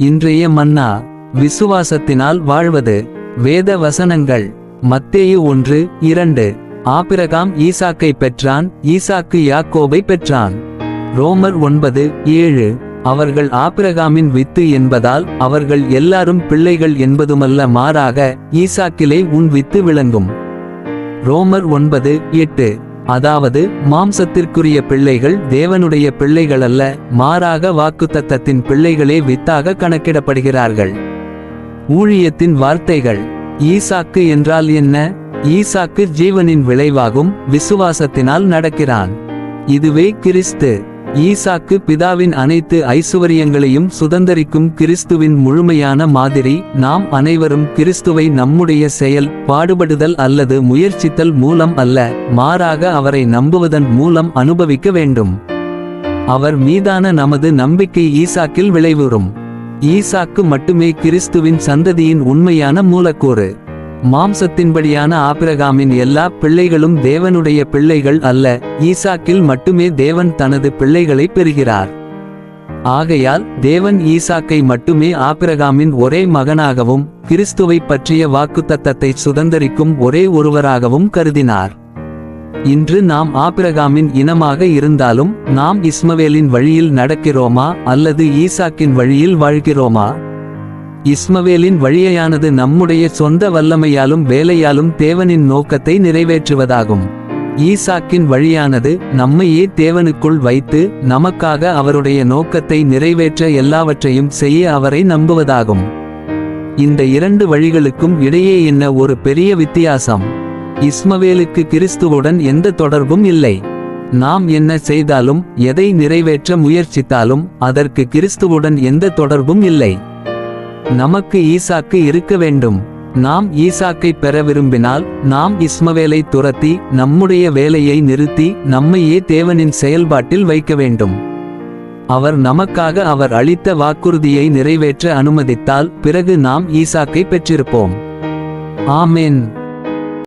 இன்றைய மன்னா விசுவாசத்தினால் வாழ்வது. வேத வசனங்கள் மத்தேயு ஒன்று இரண்டு. ஆபிரகாம் ஈசாக்கை பெற்றான் ஈசாக்கு யாக்கோபை பெற்றான். ரோமர் ஒன்பது ஏழு. அவர்கள் ஆபிரகாமின் வித்து என்பதால் அவர்கள் எல்லாரும் பிள்ளைகள் என்பதுமல்ல மாறாக ஈசாக்கிலே உன் வித்து விளங்கும். ரோமர் ஒன்பது எட்டு. அதாவது மாம்சத்திற்குரிய பிள்ளைகள் தேவனுடைய பிள்ளைகளல்ல மாறாக வாக்குத்தத்தத்தின் பிள்ளைகளே வித்தாக கணக்கிடப்படுகிறார்கள். ஊழியத்தின் வார்த்தைகள் ஈசாக்கு என்றால் என்ன? ஈசாக்கு ஜீவனின் விளைவாகும் விசுவாசத்தினால் நடக்கிறான். இதுவே கிறிஸ்து. ஈசாக்கு பிதாவின் அனைத்து ஐசுவரியங்களையும் சுதந்தரிக்கும் கிறிஸ்துவின் முழுமையான மாதிரி நாம் அனைவரும் கிறிஸ்துவை நம்முடைய செயல் பாடுபடுதல் அல்லது முயற்சித்தல் மூலம் அல்ல மாறாக அவரை நம்புவதன் மூலம் அனுபவிக்க வேண்டும். அவர் மீதான நமது நம்பிக்கை ஈசாக்கில் விளைவுறும். ஈசாக்கு மட்டுமே கிறிஸ்துவின் சந்ததியின் உண்மையான மூலக்கூறு. மாம்சத்தின்படியான ஆபிரகாமின் எல்லா பிள்ளைகளும் தேவனுடைய பிள்ளைகள் அல்ல. ஈசாக்கில் மட்டுமே தேவன் தனது பிள்ளைகளை பெறுகிறார். ஆகையால் தேவன் ஈசாக்கை மட்டுமே ஆபிரகாமின் ஒரே மகனாகவும் கிறிஸ்துவை பற்றிய வாக்குத்தத்தத்தை சுதந்தரிக்கும் ஒரே ஒருவராகவும் கருதினார். இன்று நாம் ஆபிரகாமின் இனமாக இருந்தாலும் நாம் இஸ்மவேலின் வழியில் நடக்கிறோமா அல்லது ஈசாக்கின் வழியில் வாழ்கிறோமா? இஸ்மவேலின் வழியையானது நம்முடைய சொந்த வல்லமையாலும் வேலையாலும் தேவனின் நோக்கத்தை நிறைவேற்றுவதாகும். ஈசாக்கின் வழியானது நம்மையே தேவனுக்குள் வைத்து நமக்காக அவருடைய நோக்கத்தை நிறைவேற்ற எல்லாவற்றையும் செய்ய அவரை நம்புவதாகும். இந்த இரண்டு வழிகளுக்கும் இடையே என்ன ஒரு பெரிய வித்தியாசம்? இஸ்மவேலுக்கு கிறிஸ்துவுடன் எந்த தொடர்பும் இல்லை. நாம் என்ன செய்தாலும் எதை நிறைவேற்ற முயற்சித்தாலும் அதற்கு கிறிஸ்துவுடன் எந்த தொடர்பும் இல்லை. நமக்கு ஈசாக்கு இருக்க வேண்டும். நாம் ஈசாக்கை பெற விரும்பினால் நாம் இஸ்மவேலை துரத்தி நம்முடைய வேலையை நிறுத்தி நம்மையே தேவனின் செயல்பாட்டில் வைக்க வேண்டும். அவர் நமக்காக அவர் அளித்த வாக்குறுதியை நிறைவேற்ற அனுமதித்தால் பிறகு நாம் ஈசாக்கை பெற்றிருப்போம். ஆமேன்.